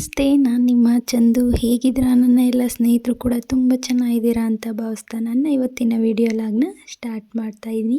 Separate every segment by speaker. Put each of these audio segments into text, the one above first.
Speaker 1: ನಮಸ್ತೆ, ನಾನು ನಿಮ್ಮ ಚಂದು. ಹೇಗಿದ್ದೀರಾ? ನನ್ನ ಎಲ್ಲ ಸ್ನೇಹಿತರು ಕೂಡ ತುಂಬ ಚೆನ್ನಾಗಿದ್ದೀರಾ ಅಂತ ಭಾವಿಸ್ತಾ ನನ್ನ ಇವತ್ತಿನ ವಿಡಿಯೋ ಲಾಗ್ನ ಸ್ಟಾರ್ಟ್ ಮಾಡ್ತಾ ಇದ್ದೀನಿ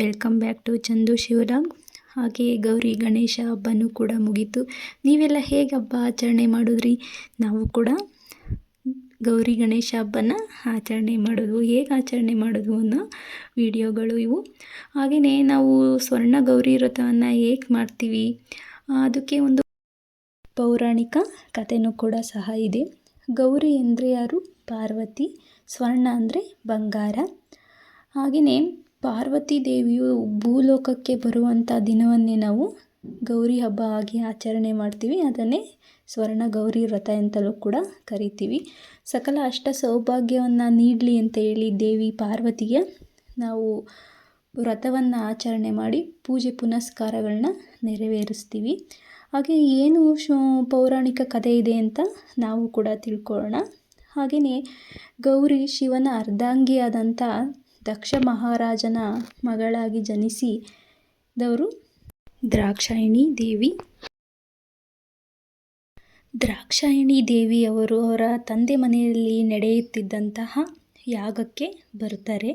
Speaker 1: welcome back to Chandu Shivarag ಹಾಗೆ ಗೌರಿ, ಗಣೇಶ ಹಬ್ಬನೂ ಕೂಡ ಮುಗೀತು. ನೀವೆಲ್ಲ ಹೇಗೆ ಹಬ್ಬ ಆಚರಣೆ ಮಾಡಿದ್ರಿ? ನಾವು ಕೂಡ ಗೌರಿ, ಗಣೇಶ ಹಬ್ಬನ ಆಚರಣೆ ಮಾಡೋದು. ಹೇಗೆ ಆಚರಣೆ ಮಾಡೋದು ಅನ್ನೋ ವಿಡಿಯೋಗಳು ಇವು. ಹಾಗೆಯೇ ನಾವು ಸ್ವರ್ಣ ಗೌರಿ ವ್ರತವನ್ನು ಹೇಗೆ ಮಾಡ್ತೀವಿ? ಅದಕ್ಕೆ ಒಂದು ಪೌರಾಣಿಕ ಕಥೆನೂ ಕೂಡ ಸಹ ಇದೆ. ಗೌರಿ ಅಂದರೆ ಯಾರು? ಪಾರ್ವತಿ, ಸ್ವರ್ಣ ಅಂದರೆ ಬಂಗಾರ. ಹಾಗೆಯೇ ಪಾರ್ವತಿ ದೇವಿಯು ಭೂಲೋಕಕ್ಕೆ ಬರುವಂಥ ದಿನವನ್ನೇ ನಾವು ಗೌರಿ ಹಬ್ಬ ಆಗಿ ಆಚರಣೆ ಮಾಡ್ತೀವಿ. ಅದನ್ನೇ ಸ್ವರ್ಣ ಗೌರಿ ವ್ರತ ಅಂತಲೂ ಕೂಡ ಕರಿತೀವಿ. ಸಕಲ ಅಷ್ಟ ಸೌಭಾಗ್ಯವನ್ನು ನೀಡಲಿ ಅಂತ ಹೇಳಿ ದೇವಿ ಪಾರ್ವತಿಗೆ ನಾವು ವ್ರತವನ್ನು ಆಚರಣೆ ಮಾಡಿ ಪೂಜೆ ಪುನಸ್ಕಾರಗಳನ್ನ ನೆರವೇರಿಸ್ತೀವಿ. ಹಾಗೆ ಏನು ಪೌರಾಣಿಕ ಕಥೆ ಇದೆ ಅಂತ ನಾವು ಕೂಡ ತಿಳ್ಕೊಳ್ಳೋಣ. ಹಾಗೆಯೇ ಗೌರಿ ಶಿವನ ಅರ್ಧಾಂಗಿಯಾದಂಥ ದಕ್ಷ ಮಹಾರಾಜನ ಮಗಳಾಗಿ ಜನಿಸಿದವರು ದ್ರಾಕ್ಷಾಯಣಿ ದೇವಿ. ದ್ರಾಕ್ಷಾಯಣಿ ದೇವಿಯವರು ಅವರ ತಂದೆ ಮನೆಯಲ್ಲಿ ನಡೆಯುತ್ತಿದ್ದಂತಹ ಯಾಗಕ್ಕೆ ಬರುತ್ತಾರೆ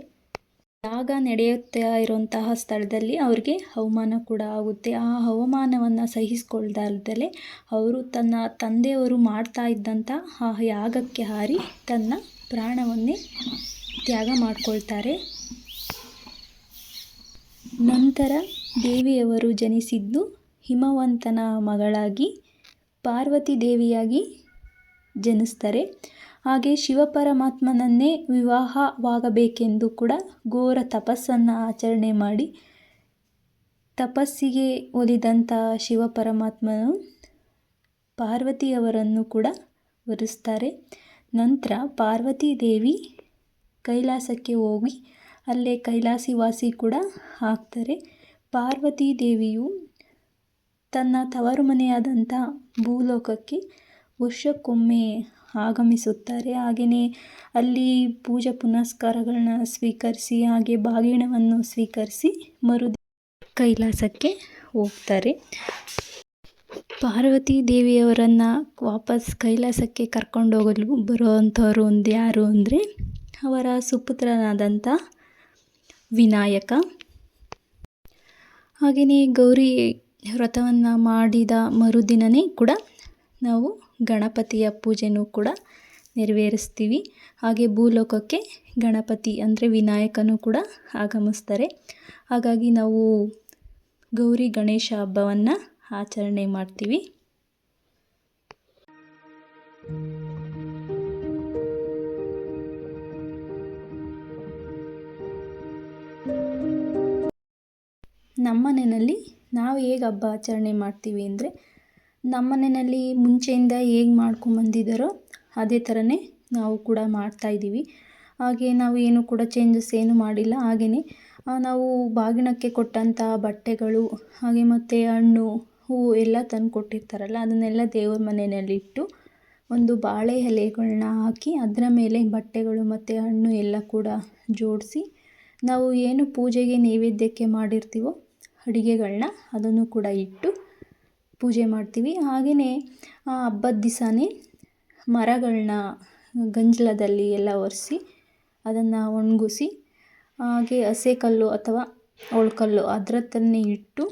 Speaker 1: ಯಾಗ ನಡೆಯುತ್ತಾ ಇರುವಂತಹ ಸ್ಥಳದಲ್ಲಿ ಅವ್ರಿಗೆ ಅವಮಾನ ಕೂಡ ಆಗುತ್ತೆ. ಆ ಹವಮಾನವನ್ನು ಸಹಿಸ್ಕೊಳ್ದಲ್ದಲೆ ಅವರು ತನ್ನ ತಂದೆಯವರು ಮಾಡ್ತಾ ಇದ್ದಂಥ ಆ ಯಾಗಕ್ಕೆ ಹಾರಿ ತನ್ನ ಪ್ರಾಣವನ್ನೇ ತ್ಯಾಗ ಮಾಡಿಕೊಳ್ತಾರೆ. ನಂತರ ದೇವಿಯವರು ಜನಿಸಿದ್ದು ಹಿಮವಂತನ ಮಗಳಾಗಿ ಪಾರ್ವತಿ ದೇವಿಯಾಗಿ ಜನಿಸ್ತಾರೆ. ಹಾಗೆ ಶಿವಪರಮಾತ್ಮನನ್ನೇ ವಿವಾಹವಾಗಬೇಕೆಂದು ಕೂಡ ಘೋರ ತಪಸ್ಸನ್ನು ಆಚರಣೆ ಮಾಡಿ ತಪಸ್ಸಿಗೆ ಒಲಿದಂಥ ಶಿವಪರಮಾತ್ಮನು ಪಾರ್ವತಿಯವರನ್ನು ಕೂಡ ವರಿಸ್ತಾರೆ. ನಂತರ ಪಾರ್ವತಿ ದೇವಿ ಕೈಲಾಸಕ್ಕೆ ಹೋಗಿ ಅಲ್ಲೇ ಕೈಲಾಸಿ ವಾಸಿ ಕೂಡ ಆಗ್ತಾರೆ. ಪಾರ್ವತಿ ದೇವಿಯು ತನ್ನ ತವರು ಮನೆಯಾದಂಥ ಭೂಲೋಕಕ್ಕೆ ವರ್ಷಕ್ಕೊಮ್ಮೆ ಆಗಮಿಸುತ್ತಾರೆ. ಹಾಗೆಯೇ ಅಲ್ಲಿ ಪೂಜಾ ಪುನಸ್ಕಾರಗಳನ್ನ ಸ್ವೀಕರಿಸಿ, ಹಾಗೆ ಬಾಗಿಣವನ್ನು ಸ್ವೀಕರಿಸಿ ಮರು ಕೈಲಾಸಕ್ಕೆ ಹೋಗ್ತಾರೆ. ಪಾರ್ವತಿ ದೇವಿಯವರನ್ನು ವಾಪಸ್ ಕೈಲಾಸಕ್ಕೆ ಕರ್ಕೊಂಡು ಹೋಗಲು ಬರುವಂಥವ್ರು ಒಂದು ಯಾರು ಅಂದರೆ ಅವರ ಸುಪುತ್ರನಾದಂಥ ವಿನಾಯಕ. ಹಾಗೆಯೇ ಗೌರಿ ವ್ರತವನ್ನು ಮಾಡಿದ ಮರುದಿನವೇ ಕೂಡ ನಾವು ಗಣಪತಿಯ ಪೂಜೆನೂ ಕೂಡ ನೆರವೇರಿಸ್ತೀವಿ. ಹಾಗೆ ಭೂಲೋಕಕ್ಕೆ ಗಣಪತಿ ಅಂದರೆ ವಿನಾಯಕನೂ ಕೂಡ ಆಗಮಿಸ್ತಾರೆ. ಹಾಗಾಗಿ ನಾವು ಗೌರಿ ಗಣೇಶ ಹಬ್ಬವನ್ನು ಆಚರಣೆ ಮಾಡ್ತೀವಿ. ನಮ್ಮ ಮನೆಯಲ್ಲಿ ನಾವು ಹೇಗೆ ಹಬ್ಬ ಆಚರಣೆ ಮಾಡ್ತೀವಿ ಅಂದರೆ ನಮ್ಮ ಮನೆಯಲ್ಲಿ ಮುಂಚೆಯಿಂದ ಹೇಗೆ ಮಾಡ್ಕೊಂಬಂದಿದ್ದಾರೋ ಅದೇ ಥರನೇ ನಾವು ಕೂಡ ಮಾಡ್ತಾಯಿದ್ದೀವಿ ಹಾಗೆ ನಾವು ಏನು ಕೂಡ ಚೇಂಜಸ್ ಏನು ಮಾಡಿಲ್ಲ. ಹಾಗೆಯೇ ನಾವು ಬಾಗಿಣಕ್ಕೆ ಕೊಟ್ಟಂಥ ಬಟ್ಟೆಗಳು, ಹಾಗೆ ಮತ್ತು ಹಣ್ಣು, ಹೂವು ಎಲ್ಲ ತಂದು ಕೊಟ್ಟಿರ್ತಾರಲ್ಲ, ಅದನ್ನೆಲ್ಲ ದೇವ್ರ ಮನೆಯಲ್ಲಿಟ್ಟು ಒಂದು ಬಾಳೆ ಎಲೆಗಳನ್ನ ಹಾಕಿ ಅದರ ಮೇಲೆ ಬಟ್ಟೆಗಳು ಮತ್ತು ಹಣ್ಣು ಎಲ್ಲ ಕೂಡ ಜೋಡಿಸಿ ನಾವು ಏನು ಪೂಜೆಗೆ ನೈವೇದ್ಯಕ್ಕೆ ಮಾಡಿರ್ತೀವೋ ಅಡುಗೆಗಳನ್ನ ಅದನ್ನು ಕೂಡ ಇಟ್ಟು ಪೂಜೆ ಮಾಡ್ತೀವಿ. ಹಾಗೆಯೇ ಹಬ್ಬದ ದಿವಸನೇ ಮರಗಳನ್ನ ಗಂಜಲದಲ್ಲಿ ಎಲ್ಲ ಒರೆಸಿ ಅದನ್ನು ಒಣಗಿಸಿ, ಹಾಗೆ ಹಸೆಕಲ್ಲು ಅಥವಾ ಒಳ್ಕಲ್ಲು ಹತ್ರನೇ ಇಟ್ಟು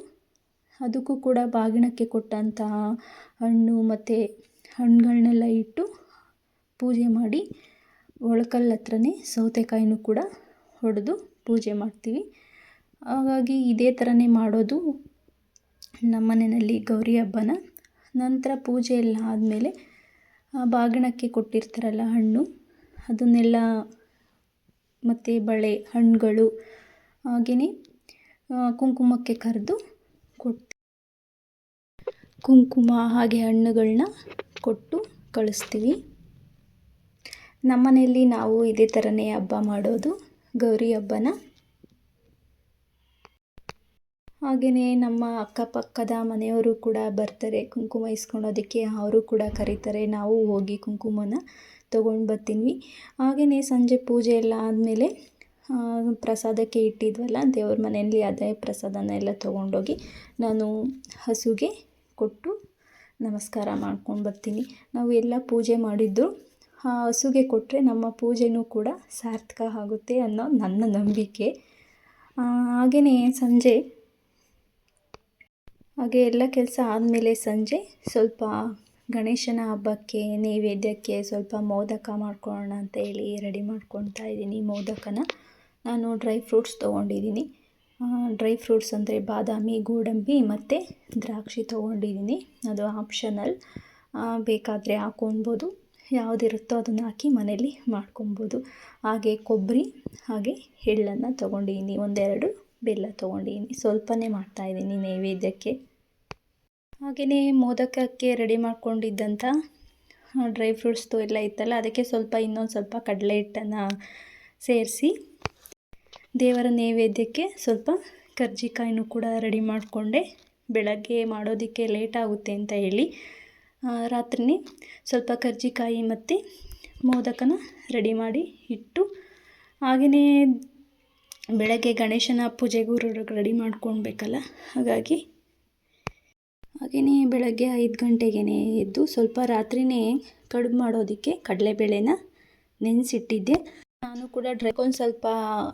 Speaker 1: ಅದಕ್ಕೂ ಕೂಡ ಬಾಗಿಣಕ್ಕೆ ಕೊಟ್ಟಂತಹ ಹಣ್ಣು ಮತ್ತು ಹಣ್ಣುಗಳನ್ನೆಲ್ಲ ಇಟ್ಟು ಪೂಜೆ ಮಾಡಿ ಒಳ್ಕಲ್ಲು ಹತ್ರನೇ ಸೌತೆಕಾಯಿನೂ ಕೂಡ ಹೊಡೆದು ಪೂಜೆ ಮಾಡ್ತೀವಿ. ಹಾಗಾಗಿ ಇದೇ ಥರನೇ ಮಾಡೋದು ನಮ್ಮ ಮನೆಯಲ್ಲಿ ಗೌರಿ ಹಬ್ಬನ ನಂತರ ಪೂಜೆ ಎಲ್ಲ ಆದಮೇಲೆ ಬಾಗಿಣಕ್ಕೆ ಕೊಟ್ಟಿರ್ತಾರಲ್ಲ ಹಣ್ಣು, ಅದನ್ನೆಲ್ಲ ಮತ್ತು ಬಳೆ, ಹಣ್ಣುಗಳು ಹಾಗೆಯೇ ಕುಂಕುಮಕ್ಕೆ ಕರೆದು ಕೊಟ್ಟು ಕುಂಕುಮ ಹಾಗೆ ಹಣ್ಣುಗಳನ್ನ ಕೊಟ್ಟು ಕಳಿಸ್ತೀವಿ. ನಮ್ಮನೆಯಲ್ಲಿ ನಾವು ಇದೇ ಥರನೇ ಹಬ್ಬ ಮಾಡೋದು ಗೌರಿ ಹಬ್ಬನ. ಹಾಗೆಯೇ ನಮ್ಮ ಅಕ್ಕಪಕ್ಕದ ಮನೆಯವರು ಕೂಡ ಬರ್ತಾರೆ. ಕುಂಕುಮ ಇಸ್ಕೊಳೋದಕ್ಕೆ ಅವರು ಕೂಡ ಕರೀತಾರೆ. ನಾವು ಹೋಗಿ ಕುಂಕುಮನ ತೊಗೊಂಡು ಬರ್ತೀನಿ. ಹಾಗೆಯೇ ಸಂಜೆ ಪೂಜೆ ಎಲ್ಲ ಆದಮೇಲೆ ಪ್ರಸಾದಕ್ಕೆ ಇಟ್ಟಿದ್ವಲ್ಲ, ದೇವ್ರ ಮನೆಯಲ್ಲಿ ಅದೇ ಪ್ರಸಾದನ ಎಲ್ಲ ತೊಗೊಂಡೋಗಿ ನಾನು ಹಸುಗೆ ಕೊಟ್ಟು ನಮಸ್ಕಾರ ಮಾಡ್ಕೊಂಡು ಬರ್ತೀನಿ. ನಾವು ಎಲ್ಲ ಪೂಜೆ ಮಾಡಿದ್ದು, ಆ, ಹಸುಗೆ ಕೊಟ್ಟರೆ ನಮ್ಮ ಪೂಜೆನೂ ಕೂಡ ಸಾರ್ಥಕ ಆಗುತ್ತೆ ಅನ್ನೋ ನನ್ನ ನಂಬಿಕೆ. ಹಾಗೆಯೇ ಸಂಜೆ ಹಾಗೆ ಎಲ್ಲ ಕೆಲಸ ಆದಮೇಲೆ ಸಂಜೆ ಸ್ವಲ್ಪ ಗಣೇಶನ ಹಬ್ಬಕ್ಕೆ, ನೈವೇದ್ಯಕ್ಕೆ ಸ್ವಲ್ಪ ಮೋದಕ ಮಾಡ್ಕೊಳ್ಳೋಣ ಅಂತ ಹೇಳಿ ರೆಡಿ ಮಾಡ್ಕೊತಾ ಇದ್ದೀನಿ ಮೋದಕನ. ನಾನು ಡ್ರೈ ಫ್ರೂಟ್ಸ್ ತೊಗೊಂಡಿದ್ದೀನಿ. ಡ್ರೈ ಫ್ರೂಟ್ಸ್ ಅಂದರೆ ಬಾದಾಮಿ, ಗೋಡಂಬಿ ಮತ್ತು ದ್ರಾಕ್ಷಿ ತೊಗೊಂಡಿದ್ದೀನಿ. ಅದು ಆಪ್ಷನಲ್. ಬೇಕಾದರೆ ಹಾಕೊಳ್ಬೋದು. ಯಾವುದಿರುತ್ತೋ ಅದನ್ನು ಹಾಕಿ ಮನೇಲಿ ಮಾಡ್ಕೊಬೋದು ಹಾಗೆ ಕೊಬ್ಬರಿ ಹಾಗೆ ಎಳ್ಳನ್ನು ತೊಗೊಂಡಿದ್ದೀನಿ. ಒಂದೆರಡು ಬೆಲ್ಲ ತೊಗೊಂಡಿದ್ದೀನಿ. ಸ್ವಲ್ಪನೇ ಮಾಡ್ತಾಯಿದ್ದೀನಿ ನೈವೇದ್ಯಕ್ಕೆ. ಹಾಗೆಯೇ ಮೋದಕಕ್ಕೆ ರೆಡಿ ಮಾಡ್ಕೊಂಡಿದ್ದಂಥ ಡ್ರೈ ಫ್ರೂಟ್ಸ್ದು ಎಲ್ಲ ಇತ್ತಲ್ಲ, ಅದಕ್ಕೆ ಸ್ವಲ್ಪ ಇನ್ನೊಂದು ಸ್ವಲ್ಪ ಕಡಲೆ ಹಿಟ್ಟನ್ನು ಸೇರಿಸಿ, ದೇವರ ನೈವೇದ್ಯಕ್ಕೆ ಸ್ವಲ್ಪ ಕರ್ಜಿಕಾಯಿನೂ ಕೂಡ ರೆಡಿ ಮಾಡಿಕೊಂಡೆ. ಬೆಳಗ್ಗೆ ಮಾಡೋದಕ್ಕೆ ಲೇಟ್ ಆಗುತ್ತೆ ಅಂತ ಹೇಳಿ ರಾತ್ರಿನೇ ಸ್ವಲ್ಪ ಕರ್ಜಿಕಾಯಿ ಮತ್ತು ಮೋದಕನ ರೆಡಿ ಮಾಡಿ ಇಟ್ಟು ಹಾಗೆಯೇ ಬೆಳಗ್ಗೆ ಗಣೇಶನ ಪೂಜೆಗೂ ರೆಡಿ ಮಾಡ್ಕೊಳ್ಬೇಕಲ್ಲ, ಹಾಗಾಗಿ ಹಾಗೆಯೇ ಬೆಳಗ್ಗೆ ಐದು ಗಂಟೆಗೆ ಎದ್ದು ಸ್ವಲ್ಪ ರಾತ್ರಿಯೇ ಕಡುಬು ಮಾಡೋದಕ್ಕೆ ಕಡಲೆಬೇಳೆನ ನೆನೆಸಿಟ್ಟಿದ್ದೆ. ನಾನು ಕೂಡ ಡ್ರೈ ಒಂದು ಸ್ವಲ್ಪ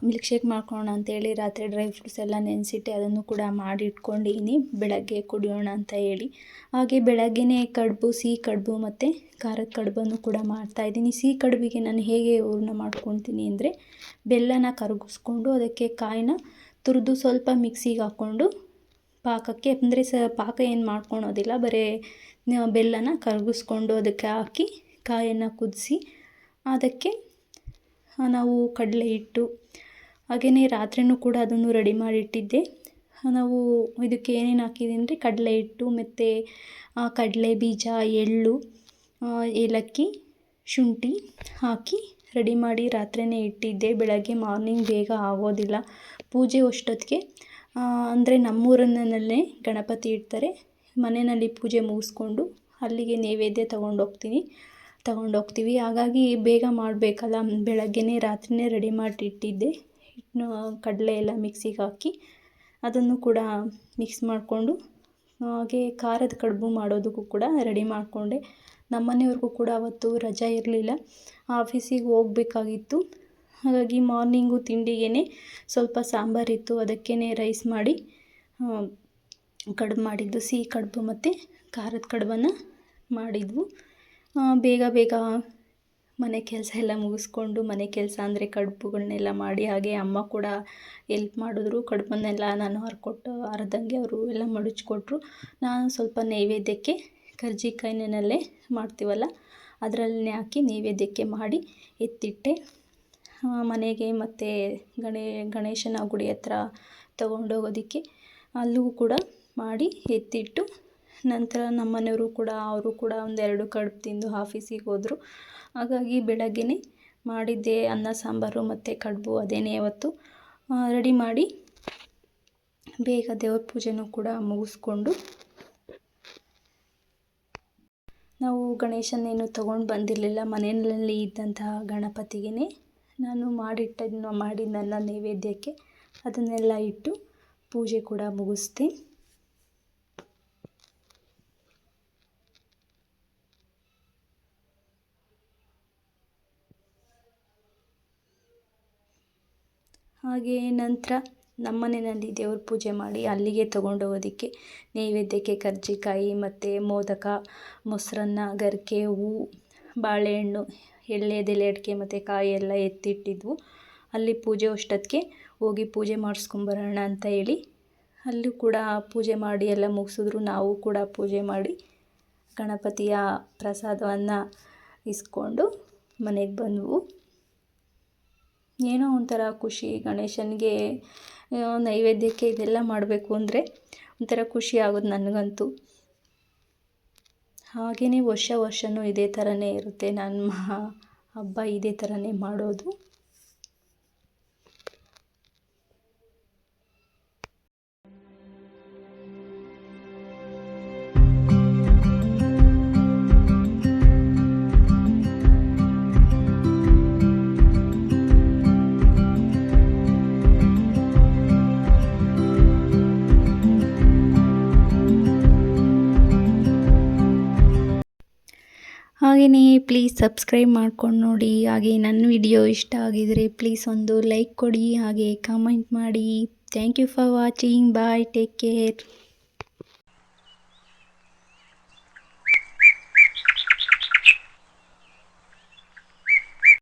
Speaker 1: ಮಿಲ್ಕ್ ಶೇಕ್ ಮಾಡ್ಕೊಳ್ಳೋಣ ಅಂತೇಳಿ ರಾತ್ರಿ ಡ್ರೈ ಫ್ರೂಟ್ಸ್ ಎಲ್ಲ ನೆನೆಸಿಟ್ಟೆ, ಅದನ್ನು ಕೂಡ ಮಾಡಿ ಇಟ್ಕೊಂಡಿದ್ದೀನಿ ಬೆಳಗ್ಗೆ ಕುಡಿಯೋಣ ಅಂತ ಹೇಳಿ. ಹಾಗೆ ಬೆಳಗ್ಗೆನೇ ಕಡುಬು, ಸಿಹಿ ಕಡುಬು ಮತ್ತು ಖಾರದ ಕಡುಬನ್ನು ಕೂಡ ಮಾಡ್ತಾಯಿದ್ದೀನಿ ಸಿಹಿ ಕಡುಬಿಗೆ ನಾನು ಹೇಗೆ ಹೂರ್ಣ ಮಾಡ್ಕೊತೀನಿ ಅಂದರೆ ಬೆಲ್ಲನ ಕರಗಿಸ್ಕೊಂಡು ಅದಕ್ಕೆ ಕಾಯಿನ ತುರಿದು ಸ್ವಲ್ಪ ಮಿಕ್ಸಿಗೆ ಹಾಕ್ಕೊಂಡು ಪಾಕಕ್ಕೆ, ಅಂದರೆ ಸ, ಪಾಕ ಏನು ಮಾಡ್ಕೊಳೋದಿಲ್ಲ, ಬರೀ ಬೆಲ್ಲನ ಕರಗಿಸ್ಕೊಂಡು ಅದಕ್ಕೆ ಹಾಕಿ, ಕಾಯನ್ನು ಕುದಿಸಿ, ಅದಕ್ಕೆ ನಾವು ಕಡಲೆ ಹಿಟ್ಟು ಹಾಗೆಯೇ ರಾತ್ರಿಯೂ ಕೂಡ ಅದನ್ನು ರೆಡಿ ಮಾಡಿಟ್ಟಿದ್ದೆ. ನಾವು ಇದಕ್ಕೆ ಏನೇನು ಹಾಕಿದ್ದೀನಿ ಅಂದರೆ ಕಡಲೆ ಹಿಟ್ಟು ಮತ್ತು ಕಡಲೆ ಬೀಜ, ಎಳ್ಳು ಏಲಕ್ಕಿ, ಶುಂಠಿ ಹಾಕಿ ರೆಡಿ ಮಾಡಿ ರಾತ್ರಿಯೇ ಇಟ್ಟಿದ್ದೆ. ಬೆಳಗ್ಗೆ ಮಾರ್ನಿಂಗ್ ಬೇಗ ಆಗೋದಿಲ್ಲ. ಪೂಜೆ ಅಷ್ಟೊತ್ತಿಗೆ ಅಂದರೆ ನಮ್ಮೂರಿನಲ್ಲೇ ಗಣಪತಿ ಇಡ್ತಾರೆ. ಮನೆಯಲ್ಲಿ ಪೂಜೆ ಮುಗಿಸ್ಕೊಂಡು ಅಲ್ಲಿಗೆ ನೈವೇದ್ಯ ತೊಗೊಂಡೋಗ್ತೀನಿ. ತಗೊಂಡೋಗ್ತೀವಿ. ಹಾಗಾಗಿ ಬೇಗ ಮಾಡಬೇಕಲ್ಲ. ಬೆಳಗ್ಗೆಯೇ ರಾತ್ರಿಯೇ ರೆಡಿ ಮಾಡಿ ಇಟ್ಟಿದ್ದೆ ಹಿಟ್ಟನ್ನ ಕಡಲೆ ಎಲ್ಲ ಮಿಕ್ಸಿಗೆ ಹಾಕಿ ಅದನ್ನು ಕೂಡ ಮಿಕ್ಸ್ ಮಾಡಿಕೊಂಡು, ಹಾಗೆ ಖಾರದ ಕಡುಬು ಮಾಡೋದಕ್ಕೂ ಕೂಡ ರೆಡಿ ಮಾಡಿಕೊಂಡೆ. ನಮ್ಮನೆಯವ್ರಿಗೂ ಕೂಡ ಅವತ್ತು ರಜೆ ಇರಲಿಲ್ಲ. ಆಫೀಸಿಗೆ ಹೋಗ್ಬೇಕಾಗಿತ್ತು. ಹಾಗಾಗಿ ಮಾರ್ನಿಂಗು ತಿಂಡಿಗೇ ಸ್ವಲ್ಪ ಸಾಂಬಾರಿತ್ತು ಅದಕ್ಕೇ ರೈಸ್ ಮಾಡಿ ಕಡುಬು ಮಾಡಿದ್ದು, ಸಿಹಿ ಕಡುಬು ಮತ್ತು ಖಾರದ ಕಡುಬನ್ನು ಮಾಡಿದ್ವು. ಬೇಗ ಬೇಗ ಮನೆ ಕೆಲಸ ಎಲ್ಲ ಮುಗಿಸ್ಕೊಂಡು, ಮನೆ ಕೆಲಸ ಅಂದರೆ ಕಡುಬುಗಳನ್ನೆಲ್ಲ ಮಾಡಿ, ಹಾಗೆ ಅಮ್ಮ ಕೂಡ ಎಲ್ಪ್ ಮಾಡಿದ್ರು. ಕಡುಬನ್ನೆಲ್ಲ ನಾನು ಹರ್ಕೊಟ್ಟು ಹರಿದಂಗೆ ಅವರು ಎಲ್ಲ ಮಡಚ್ಕೊಟ್ರು ನಾನು ಸ್ವಲ್ಪ ನೈವೇದ್ಯಕ್ಕೆ ಕರ್ಜಿಕಾಯಿನಲ್ಲೇ ಮಾಡ್ತೀವಲ್ಲ ಅದರಲ್ಲೇ ಹಾಕಿ ನೈವೇದ್ಯಕ್ಕೆ ಮಾಡಿ ಎತ್ತಿಟ್ಟೆ. ಮನೆಗೆ ಮತ್ತು ಗಣೇ, ಗಣೇಶನ ಗುಡಿ ಹತ್ರ ತೊಗೊಂಡೋಗೋದಕ್ಕೆ ಅಲ್ಲೂ ಕೂಡ ಮಾಡಿ ಎತ್ತಿಟ್ಟು ನಂತರ ನಮ್ಮ ಮನೆಯವರು ಕೂಡ, ಅವರು ಕೂಡ ಒಂದೆರಡು ಕಡುಬು ತಿಂದು ಆಫೀಸಿಗೆ ಹೋದರು. ಹಾಗಾಗಿ ಬೆಳಗ್ಗೆಯೇ ಮಾಡಿದ್ದೆ ಅನ್ನ, ಸಾಂಬಾರು ಮತ್ತು ಕಡುಬು ಅದೇನೇ ಅವತ್ತು ರೆಡಿ ಮಾಡಿ ಬೇಗ ದೇವ್ರ ಪೂಜೆನೂ ಕೂಡ ಮುಗಿಸ್ಕೊಂಡು ನಾವು ಗಣೇಶನೇನು ತಗೊಂಡು ಬಂದಿರಲಿಲ್ಲ, ಮನೆಯಲ್ಲಿ ಇದ್ದಂತಹ ಗಣಪತಿಗೆ ನಾನು ಮಾಡಿಟ್ಟಿದ್ದ ಮಾಡಿ ನನ್ನ ನೈವೇದ್ಯಕ್ಕೆ ಅದನ್ನೆಲ್ಲ ಇಟ್ಟು ಪೂಜೆ ಕೂಡ ಮುಗಿಸ್ದೆ ಹಾಗೆ ನಂತರ ನಮ್ಮ ಮನೆಯಲ್ಲಿ ದೇವ್ರ ಪೂಜೆ ಮಾಡಿ ಅಲ್ಲಿಗೆ ತೊಗೊಂಡೋಗೋದಕ್ಕೆ ನೈವೇದ್ಯಕ್ಕೆ ಕರ್ಜಿಕಾಯಿ ಮತ್ತು ಮೋದಕ, ಮೊಸರನ್ನ, ಗರಿಕೆ ಹೂವು ಬಾಳೆಹಣ್ಣು ಎಳ್ಳೆದೆಲೆ ಅಡಿಕೆ ಮತ್ತು ಕಾಯಿ ಎಲ್ಲ ಎತ್ತಿಟ್ಟಿದ್ವು. ಅಲ್ಲಿ ಪೂಜೆ ಅಷ್ಟೊತ್ತಿಗೆ ಹೋಗಿ ಪೂಜೆ ಮಾಡಿಸ್ಕೊಂಬರೋಣ ಅಂತ ಹೇಳಿ ಅಲ್ಲೂ ಕೂಡ ಪೂಜೆ ಮಾಡಿ ಎಲ್ಲ ಮುಗಿಸಿದ್ರು. ನಾವು ಕೂಡ ಪೂಜೆ ಮಾಡಿ ಗಣಪತಿಯ ಪ್ರಸಾದವನ್ನು ಇಸ್ಕೊಂಡು ಮನೆಗೆ ಬಂದವು. ಏನೋ ಒಂಥರ ಖುಷಿ ಗಣೇಶನಿಗೆ ನೈವೇದ್ಯಕ್ಕೆ ಇದೆಲ್ಲ ಮಾಡಬೇಕು ಅಂದರೆ ಒಂಥರ ಖುಷಿ ಆಗೋದು ನನಗಂತೂ. ಹಾಗೆಯೇ ವರ್ಷ ವರ್ಷವೂ ಇದೇ ಥರನೇ ಇರುತ್ತೆ. ನಮ್ಮ ಹಬ್ಬ ಇದೇ ಥರನೇ ಮಾಡೋದು. ಹಾಗೆಯೇ ಪ್ಲೀಸ್ ಸಬ್ಸ್ಕ್ರೈಬ್ ಮಾಡ್ಕೊಂಡು ನೋಡಿ. ಹಾಗೆ ನನ್ನ ವಿಡಿಯೋ ಇಷ್ಟ ಆಗಿದರೆ ಪ್ಲೀಸ್ ಒಂದು ಲೈಕ್ ಕೊಡಿ, ಹಾಗೆ ಕಮೆಂಟ್ ಮಾಡಿ. Thank you for watching bye take care